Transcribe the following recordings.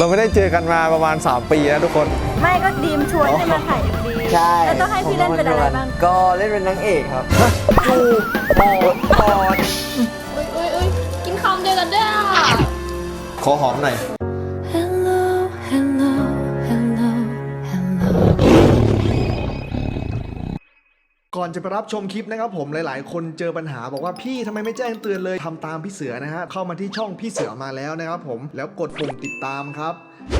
เราไม่ได้เจอกันมาประมาณ 3 ปีแล้วทุกคน ไม่ก็ดีมชวนให้มาถ่ายดีใช่ แล้วต้องให้พี่เล่นเป็นอะไรบ้างก็เล่นเป็นนางเอกครับ จูบอดบอดอุ้ยอุ้ยอุ้ยกินคำเดียวกันด้วยอะ ขอหอมหน่อย ก่อนจะไปรับชมคลิปนะครับผมหลายๆ คนเจอปัญหาบอกว่าพี่ทำไมไม่แจ้งเตือนเลยทำตามพี่เสือนะฮะเข้ามาที่ช่องพี่เสือมาแล้วนะครับผมแล้วกดปุ่มติดตามครับ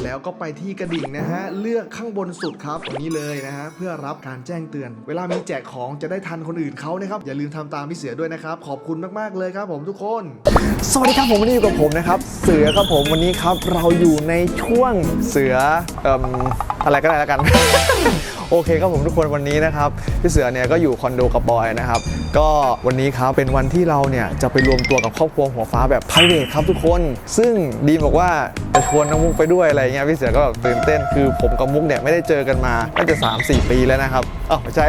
แล้วก็ไปที่กระดิ่งนะฮะเลือกข้างบนสุดครับตรงนี้เลยนะฮะเพื่อรับการแจ้งเตือน เวลามีแจกของจะได้ทันคนอื่นเขานะครับอย่าลืมทำตามพี่เสือด้วยนะครับขอบคุณมากๆเลยครับผมทุกคน สวัสดีครับผมวันนี้อยู่กับผมนะครับ เสือครับผมวันนี้ครับเราอยู่ในช่วงเสือเอ่มอะไรก็ได้แล้วกัน โอเคครับผมทุกคนวันนี้นะครับพี่เสือเนี่ยก็อยู่คอนโดกับบอยนะครับก็วันนี้ครับเป็นวันที่เราเนี่ยจะไปรวมตัวกับครอบครัวหัวฟ้าแบบ p r i v a t ครับทุกคน ซึ่งดีมบอกว่าจะชวนน้องมุกไปด้วยอะไรเงี้ยพี่เสือก็แบบตื่นเต้นคือผมกับมุกเนี่ยไม่ได้เจอกันมาน่าจะ3-4 ปีแล้วนะครับอ้าวไม่ใช่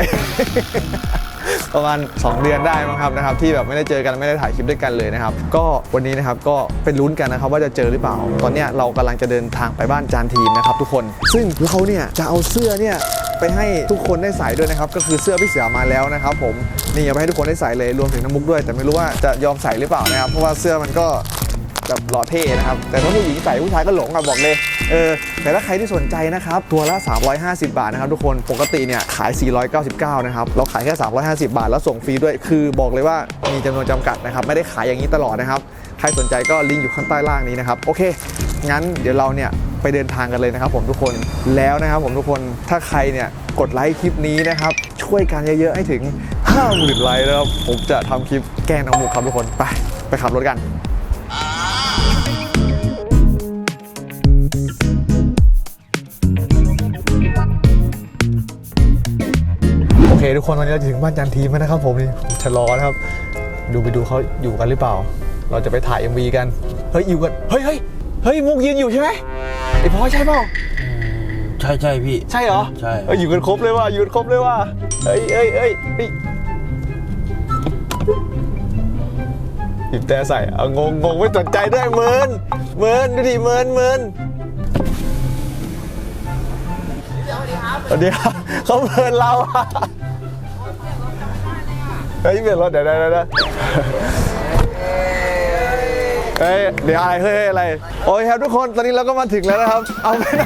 ประมาณ 2 เดือนได้มั้งครับนะครับ ที่แบบไม่ได้เจอกันไม่ได้ถ่ายคลิปด้วยกันเลยนะครับ ก็วันนี้นะครับก็เป็นลุ้นกันนะครับว่าจะเจอหรือเปล่า ตอนเนี้ยเรากำลังจะเดินทางไปบ้านจานทีมนะครับทุกคน ซึ่งเราเนี่ยจะเอาเสื้อเนี่ย ไปให้ทุกคนได้ใส่ด้วยนะครับ ก็คือเสื้อพี่เสือมาแล้วนะครับ ผมนี่เอาไปให้ทุกคนได้ใส่เลยรวมถึงน้ำมุกด้วย แต่ไม่รู้ว่าจะยอมใส่หรือเปล่านะครับ เพราะว่าเสื้อมันก็แบบหล่อเท่นะครับ แต่ถ้าผู้หญิงใส่ผู้ชายก็หลงอะบอกเลย เออ แต่ถ้าใครที่สนใจนะครับ ตัวละ 350 บาทนะครับทุกคน ปกติเนี่ยขาย 499 นะครับ เราขายแค่ 350 บาท แล้วส่งฟรีด้วย คือบอกเลยว่ามีจำนวนจำกัดนะครับ ไม่ได้ขายอย่างนี้ตลอดนะครับ ใครสนใจก็ลิงก์อยู่ข้างใต้ล่างนี้นะครับ โอเค งั้นเดี๋ยวเราเนี่ย ไปเดินทางกันเลยนะครับผมทุกคนแล้วนะครับผมทุกคนถ้าใครเนี่ยกดไลค์คลิปนี้นะครับ ช่วยกันเยอะๆให้ถึง50,000ไลค์นะครับผมจะทำคลิปแกล้งน้องหมูครับทุกคนไปไปขับรถกันโอเคทุกคนตอนนี้เราจะถึงบ้านจันทีมแล้วนะครับ ผมนี่ผมชะลอนะครับ ดูไปดูเขาอยู่กันหรือเปล่า เราจะไปถ่าย MV กัน เฮ้ยอยู่กันเฮ้ยเฮ้ยเฮ้ยมุกยืนอยู่ใช่ไหม อพอใช่เปล่าใช่ใช่พี่ ใช่เหรอใช่เฮ้ยอยู่กันครบเลยว่ะอยู่กันครบเลยว่ะเฮ้ยเฮ้ยเฮ้ยเฮ้ยหยิบแต่ใส่เอางงงงไม่สนใจด้วยเมินเมินดูดิเมินเมินสวัสดีครับเขาเมินเราอะเฮ้ยเปลี่ยนรถเดี๋ยวเดี๋ยวเดี๋ยว เดี๋ยวเฮ้ยเดี๋ยวอะไรเฮ้ยเฮ้ยอะไร โอ้ยครับทุกคนตอนนี้เราก็มาถึงแล้วนะครับ เอาไปไหน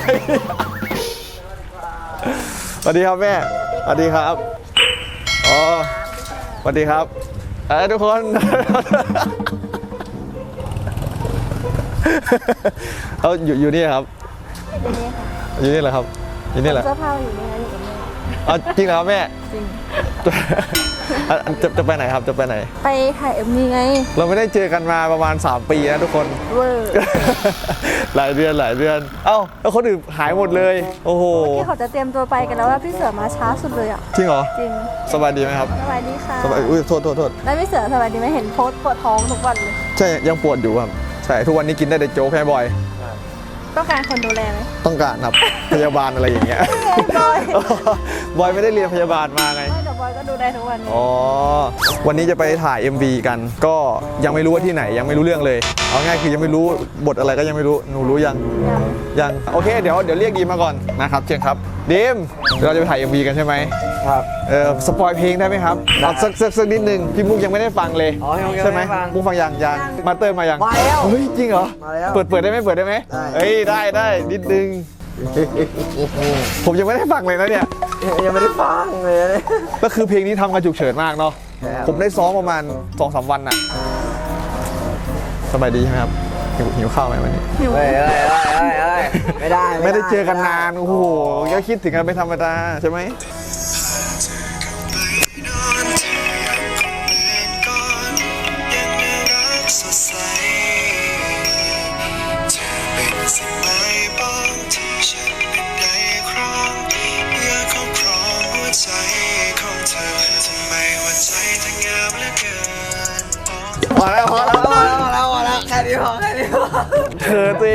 สวัสดีครับแม่สวัสดีครับอ๋อสวัสดีครับเอ้ยทุกคน เอาอยู่อยู่นี่ครับ อยู่นี่เหรอครับ อยู่นี่แหละเสื้อผ้าอยู่นี่นะอยู่กับแม่เอาจริงเหรอครับแม่ จริง อะจะจะไปไหนครับจะไปไหน ไปถ่ายเอ็มวีไงเราไม่ได้เจอกันมาประมาณ 3 ปีนะทุกคน เวอร์หลายเดือนหลายเดือน เอ้าแล้วคนอื่นหายหมดเลย โอ้โหที่เขาจะเตรียมตัวไปกันแล้วว่าพี่เสือมาช้าสุดเลยอะ จริงเหรอจริง สบายดีไหมครับสวัสดีค่ะ สบายอุ้ยโทษโทษโทษแล้วพี่เสือสวัสดีไหมเห็นโพสต์ปวดท้องทุกวันเลย ใช่ยังปวดอยู่ครับใช่ทุกวันนี้กินได้แต่โจ๊กแค่บ่อย ต้องการคนดูแลไหมต้องการครับ พยาบาลอะไรอย่างเงี้ย บอย บอยไม่ได้เรียนพยาบาลมาไง ไม่แต่บอย ก็ดูได้ทุกวันนี้อ๋อ วันนี้จะไปถ่าย MV กัน ก็ยังไม่รู้ว่าที่ไหนยังไม่รู้เรื่องเลย เอาง่ายคือยังไม่รู้บทอะไรก็ยังไม่รู้ หนูรู้ยัง ยังยังโอเค เดี๋ยวเดี๋ยวเรียกดีมมาก่อนนะครับเชิญครับดีมเดี๋ยวเราจะไปถ่าย MV กันใช่ไหมครับ เออสปอยเพลงได้ไหมครับเอาสักสักสักนิดนึง พี่มุกยังไม่ได้ฟังเลย อ๋อยังไม่ใช่ไหมได้ฟังมุกฟังยังยัง มาเตอร์มายัง มาแล้ว เฮ้ย จริงเหรอ มาแล้ว เปิดเปิดได้ไหมเปิดได้ไหมได้ เฮ้ย ได้ได้นิดนึง ผมยังไม่ได้ฟังเลยนะเนี่ย ยังไม่ได้ฟังเลยนะก็คือเพลงนี้ทำกันฉุกเฉินมากเนาะ ครับ ผมได้ซ้อมประมาณ2อสวันน่ะ สบายดีใช่ไหมครับหิวหิวข้าวไหมวันนี้ เฮ้ยเฮ้ยเฮ้ยเฮ้ยไม่ได้ไม่ได้เจอกันนาน โอ้โห ก็คิดถึงกันเป็นธรรมดาใช่ไหม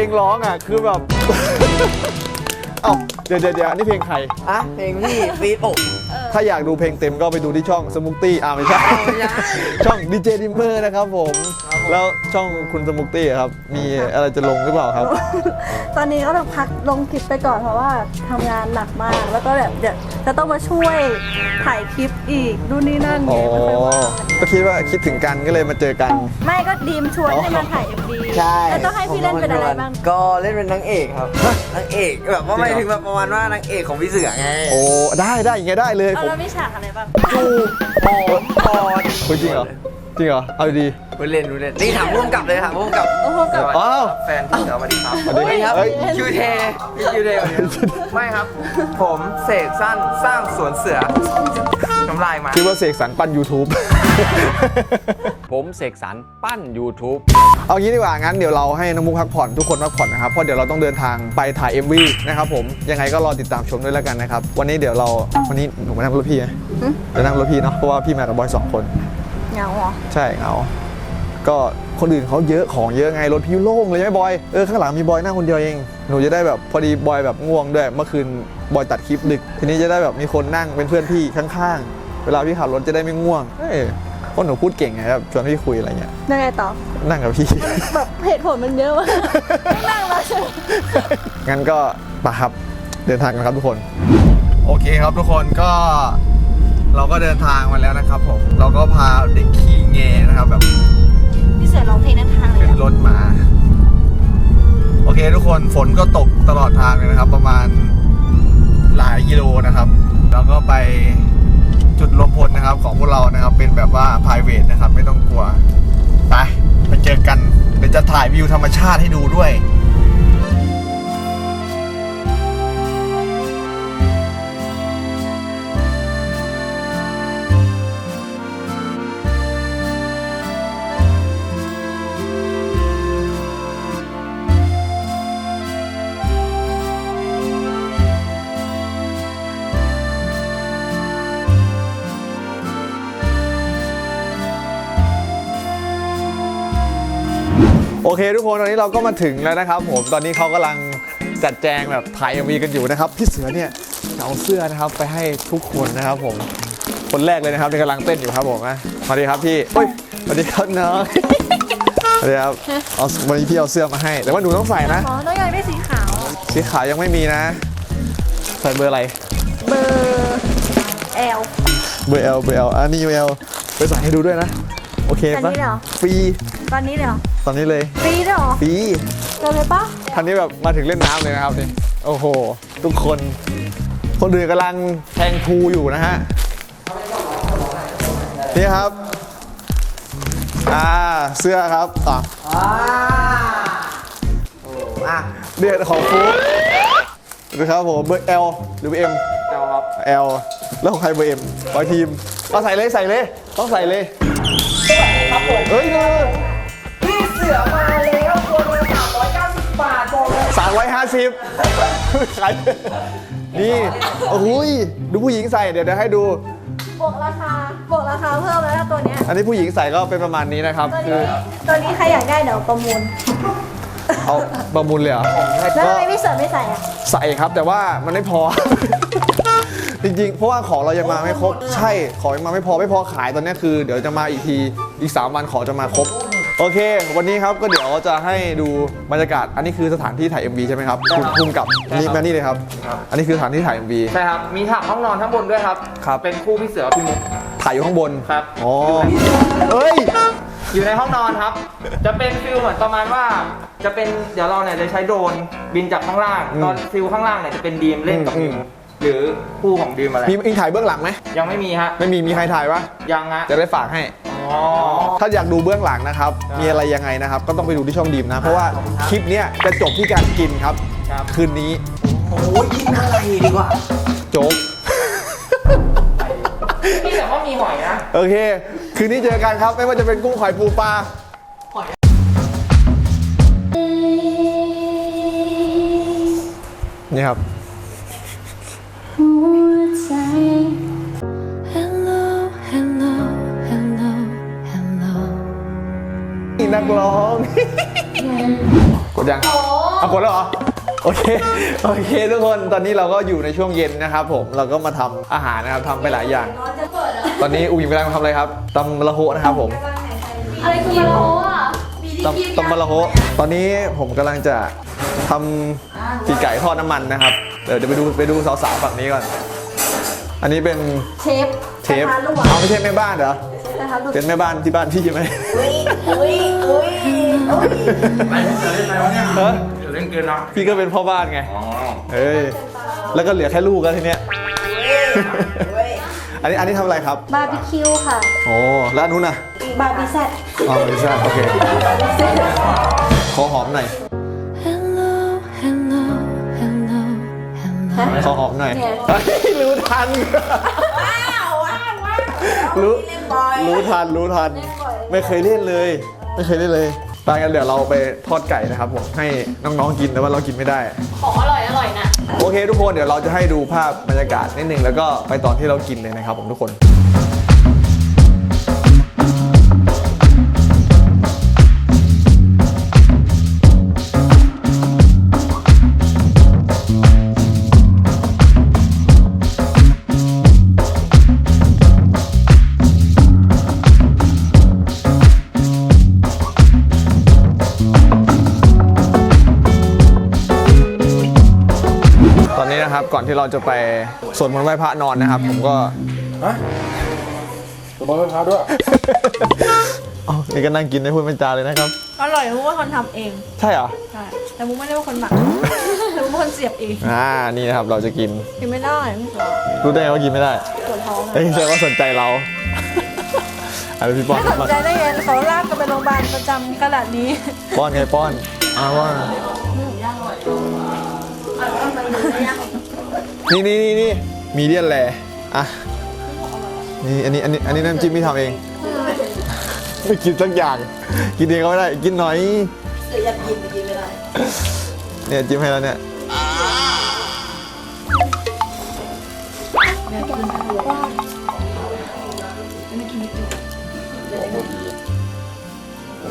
งร้องอะคือแบบเอ้าเดี๋ยวเดี๋ยวเดี๋ยวอันนี่เพลงใคร อะเพลงพี่ฟีดโอ ถ้าอยากดูเพลงเต็มก็ไปดูที่ช่องสมุกตี้อ่าไม่ใช่ ช่องดีเจดิมเมอร์นะครับผม แล้วช่องคุณสมุกตี้ครับ มีอะไรจะลงหรือเปล่าครับ ตอนนี้ก็ต้องพักลงคลิปไปก่อนเพราะว่าทำงานหนักมาก แล้วก็แบบเดี๋ยวจะต้องมาช่วยถ่ายคลิปอีกดูนนี่นั่นอ๋อไงไม่ค่อยว่างก็คิดว่าคิดถึงกันก็เลยมาเจอกัน ไม่ก็ดีมชวนให้มาถ่ายเอ็มบีใช่แล้วต้องให้พี่เล่นเป็นอะไรบ้าง ก็เล่นเป็นนางเอกครับนางเอกแบบว่าไม่ถึงแบบประมาณว่านางเอกของพี่เสือไง โอ้ได้ได้อย่างเงี้ยได้เลยเอาผมแล้วมีฉากอะไรบ้างจูบอดกอดเฮ้ยจริงเหรอจริงเหรอเอาดีไปเล่นดูเล่นนี่ถามร่วมกับเลยถามร่วมกับโอ้โหกับอ้าวแฟนพี่เสือสวัสดีครับสวัสดีครับเฮ้ยเฮ้ยคิวเทพี่คิวเทวันนี้ไม่ครับ ผมเสกสั้นสร้างสวนเสือน้ำลายมาคิดว่าเสกสรรปั้น YouTube ผมเสกสรรปั้น YouTube เอางี้ดีกว่า งั้นเดี๋ยวเราให้น้องมุกพักผ่อนทุกคนพักผ่อนนะครับ เพราะเดี๋ยวเราต้องเดินทางไปถ่าย MV นะครับผม ยังไงก็รอติดตามชมด้วยแล้วกันนะครับ วันนี้เดี๋ยวเรา วันนี้หนูมานั่งรถพี่ไหมเดี๋ยวนั่งรถพี่เนาะ เพราะว่าพี่มากับบอยสองคน เหงาเหรอ ใช่เหงาก็คนอื่นเขาเยอะของเยอะไงรถพี่โล่งเลยใช่ไหมบอย เออข้างหลังมีบอยนั่งคนเดียวเอง หนูจะได้แบบพอดีบอยแบบง่วงด้วย เมื่อคืนบอยตัดคลิปดึก ทีนี้จะได้แบบมีคนนั่งเป็นเพื่อนพี่ข้างๆ เวลาพี่ขับรถจะได้ไม่ง่วง เอ้ยเพราะหนูพูดเก่งไงครับชวนพี่คุยอะไรเงี้ยยังไงต่อนั่งกับพี่ แบบเหตุผลมันเยอะมากไม่นั่งแล้วใช่ไหมงั้นก็มาครับเดินทางกันครับทุกคน โอเคครับทุกคนก็เราก็เดินทางมาแล้วนะครับผมเราก็พาเด็กขี้เงนะครับแบบพี่เสือร้องเพลงนั้นทางเลยขึ้นอะรถมา โอเคทุกคนฝนก็ตกตลอดทางเลยนะครับ ประมาณหลายกิโลนะครับ แล้วก็ไป จุดรวมพลนะครับของพวกเรานะครับเป็นแบบว่า p r i v a t นะครับไม่ต้องกลัว ไปไปเจอกันเดี๋ยวจะถ่ายวิวธรรมชาติให้ดูด้วย โอเค ทุกคนตอนนี้เราก็มาถึงแล้วนะครับ ผมตอนนี้เขากำลังจัดแจงแบบถ่ายเอ็มวีกันอยู่นะครับพี่เสือเนี่ยจะเอาเสื้อนะครับไปให้ทุกคนนะครับ ผมคนแรกเลยนะครับที่กำลังเต้นอยู่ครับผมนะสวัสดีครับพี่เฮ้ยสวัสดีครับน้องสวัสดีครับเอาวันนี้พี่เอาเสื้อมาให้ แต่ว่าหนูต้องใส่นะอ๋อน้องอยากได้สีขาวสีขาวยังไม่มีนะ ใส่เบอร์อะไร เบอร์แอลเบอร์ L เบอร์ L อันนี้เบอร์ L ไปใส่ให้ดูด้วยนะ โอเคอันปะนี้เหรอฟรี ตอนนี้เลยเหรอตอนนี้เลยฟรีด้วยเหรอฟรีเจอเลยปะทันนี้แบบมาถึงเล่นน้ำเลยนะครับนี่โอ้โห ทุกคน คนอื่นกำลังแทงพูอยู่นะฮะนี่ครับ อ่าเสื้อครับอะอะเดือดของฟูดูครับผมเบอร์ L หรือเบอร์ M เจ้าครับ L แล้วของใครเบอร์ M บอยทีมเอาใส่เลยใส่เลย ต้องใส่เลยครับผมเฮ้ยดูพี่เสือมาแล้วตัวละ390บาทบอกเลยสามร้อยห้าสิบขายนี่โอ้โหยดูผู้หญิงใส่เดี๋ยวเดี๋ยวให้ดู บวกราคาบวกราคาเพิ่มแล้วนะตัวเนี้ยอันนี้ผู้หญิงใส่ก็เป็นประมาณนี้นะครับตัวคืนี้อตัวนี้ใครอยากได้เดี๋ยวประมูล เอาประมูลเลยเหรอแล้วทำไมพี่เสือไม่ใส่อะใส่ครับแต่ว่ามันไม่พอ จริงๆ เพราะว่าของเรายังมาไม่ครบ ใช่ของยังมาไม่พอไม่พอขายตอนนี้คือ เดี๋ยวจะมาอีกทีอีก 3 วันของจะมาครบ โอเค วันนี้ครับก็เดี๋ยวจะให้ดูบรรยากาศ อันนี้คือสถานที่ถ่าย MV ใช่ไหมครับคุณภูมิกับอันนี้มานี่เลยครับ อันนี้คือสถานที่ถ่าย MV ใช่ครับ มีถักห้องนอนข้างบนด้วยครับ ครับ เป็นคู่พี่เสือพี่มุก ถ่ายอยู่ข้างบนครับ อ๋อเฮ้ย อยู่ในห้องนอนครับ จะเป็นฟิลเหมือนประมาณว่า จะเป็นเดี๋ยวเราเนี่ยจะใช้โดรนบินจากข้างล่าง อืมตอนฟิลข้างล่างเนี่ยจะเป็นดีมเล่นกับอืมิม วหรือคู่ของดีมอะไร มีอิงถ่ายเบื้องหลังไหมยังไม่มีฮะ ไม่มีมีใครถ่ายปะยังฮะ จะได้ฝากให้ อ๋อ ถ้าอยากดูเบื้องหลังนะครับ มีอะไรยังไงนะครับ ก็ต้องไปดูที่ช่องดีมนะ เพราะว่าคลิปเนี้ยจะจบที่การกินครับครับคืนนี้ โอ้ยกินอะไรดีกว่าโจ๊กพี่แต่ว่ามีหอยนะ โอเค คืนนี้เจอกันครับ ไม่ว่าจะเป็นกุ้งหอยปูปลานี่ครับ นี่นักร้อง กดยังเอากดแล้วเหรอ โอเค โอเคทุกคน ตอนนี้เราก็อยู่ในช่วงเย็นนะครับผม เราก็มาทำอาหารนะครับทำไปหลายอย่างตอนนี้อูหยิมกำลังทำอะไรครับตำมะละโหนะครับผมอะไรคือมาโลอะตำตำมะละโหตอนนี้ผมกำลังจะทำปีกไก่ทอดน้ำมันนะครับ เดี๋ยวเดี๋ยวไปดูไปดูสาวๆฝั่งนี้ก่อน อันนี้เป็นเชฟเชฟกระทะลวกเอาไม่ใช่แม่บ้านเหรอ นะคะลูกเป็นแม่บ้านที่บ้านพี่ใช่ไหมอุ้ยอุ้ยอุ้ยไปเสือเล่นไปวะเนี่ยฮะเสือเล่นเกินเนาะพี่ก็เป็นพ่อบ้านไงอ๋อเฮ้ยแล้วก็เหลือแค่ลูกแล้วทีเนี้ยอันนี้อันนี้ทำอะไรครับบาร์บีคิวค่ะโอ้แล้วอันนู้นน่ะบาร์บีแซดอ๋อไม่ใช่โอเคขอหอมหน่อย Hello, hello, hello, hello. ขอหอมหน่อยเนี่ยเฮ้ยรู้ทัน รู้ รู้ทัน รู้ทัน ไม่เคยเล่นเลย ไม่เคยเล่นเลยไปกันเดี๋ยวเราไปทอดไก่นะครับผมให้น้องๆกินแต่ว่าเรากินไม่ได้ ของอร่อยอร่อยนะ โอเคทุกคนเดี๋ยวเราจะให้ดูภาพบรรยากาศนิดนึงแล้วก็ไปตอนที่เรากินเลยนะครับผมทุกคน ก่อนที่เราจะไปสวดมนต์ไหว้พระนอนนะครับ ผมก็สมมติว่าพาด้วย อ๋อนี่ก็นั่งกินได้พูดเป็นจาเลยนะครับ อร่อยมุกว่าคนทำเองใช่เหรอใช่แต่มุกไม่ได้ว่าคนหมักแต่มุกเป็นคนเสียบเองอ่านี่นะครับเราจะกินกินไม่ได้ไม่กลัวรู้ได้ไงว่ากินไม่ได้ปวดท้องเอ้ยแสดงว่าสนใจเราอะไรพี่ป้อนไม่สนใจได้ไงเขาลากกันไปโรงพยาบาลประจำขนาดนี้ป้อนไงป้อนอ่าป้อน นี่นี่นี่นี่มีเดียนแลอะนี่อันนี้อันนี้อันนี้น้ำจิ้มพี่ทำเอง ไม่กินสักอย่าง กินเองก็ไม่ได้ กินหน่อยเสืออยากกินกินไม่ได้เนี่ยจิ้มให้แล้วเนี่ย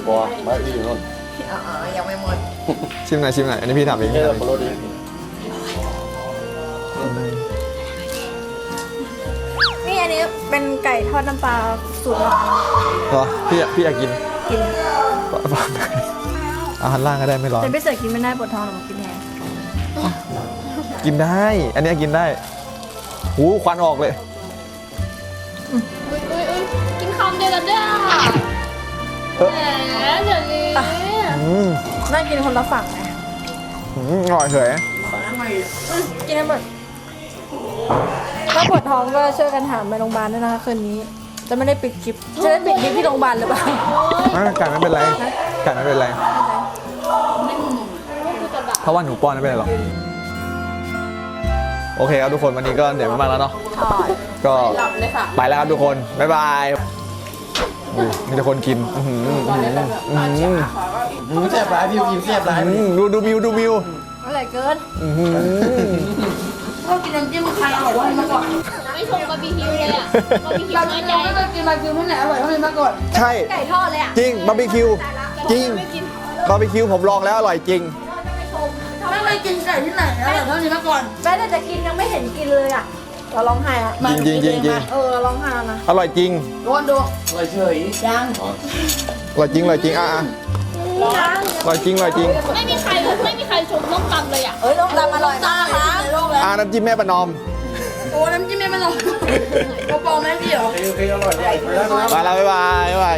บัวไม่ดีอยู่นู่นชิมหน่อยชิมหน่อยอันนี้พี่ทำเองพี่ทำเอง เป็นไก่ทอดน้ำปลาสูตรเราเหรอพี่อยากพี่อยากกินกินฝากหน่อยอาหารล่างก็ได้ไม่ร้อน แต่พี่เสือกินไม่ได้ปวดท้องหรอกกินแทนกินได้ อันเนี้ยกินได้หูควันออกเลย อุ้ยอุ้ยอุ้ยกินคำเดียวกันด้วยอะเอ้อแหมเดี๋ยวนี้อืมน่ากินคนละฝั่งไงอืมอร่อยเฉยกินให้หมด ถ้าปวดท้องก็ช่วยกันหามไปโรงพยาบาลด้วยนะคะคืนนี้ จะไม่ได้ปิดคลิป จะได้ปิดคลิปที่โรงพยาบาลหรือเปล่า ไม่ไก่ไม่เป็นไรไก่ไม่เป็นไร เพราะว่าหนูป้อนไม่เป็นไรหรอก โอเคครับทุกคนวันนี้ก็เหนื่อยมากๆแล้วเนาะ ก็ไปแล้วครับทุกคน บ๊ายบายอุ้ยมีแต่คนกิน อื้อหืออื้อหืออื้อหือมึงแซ่บร้ายพี่กินแซ่บร้ายอืมดูดูมิวดูมิวอร่อ ยเกินอื้อหือไม่ชมบาร์บีคิวเลยอะบาร์บีคิวน้อยใจใช่ ไก่ทอดเลยอะจริงบาร์บีคิว จริงบาร์บีคิวผมลองแล้วอร่อยจริง ไม่เคยกินไก่ที่ไหนอร่อยเท่านี้มาก่อนแม้แต่จะกินยังไม่เห็นกินเลยอะเราร้องไห้อะจริงจริงจริงจริง เออเราร้องไห้แล้วนะอร่อยจริงอร่อยเฉยอร่อยจริงอร่อยจริงอะอะ อร่อยจริงอร่อยจริงไม่มีใครไม่มีใครชมน้องตำเลยอะเอ้ยต้มตำอร่อยมากนะอ่าน้ำจิ้มแม่ประนอมโอ้น้ำจิ้มไม่มันหรอกโปรแม่พี่เหรอโอเคอร่อยไปแล้วมาแล้วบ๊ายบายบ๊ายบาย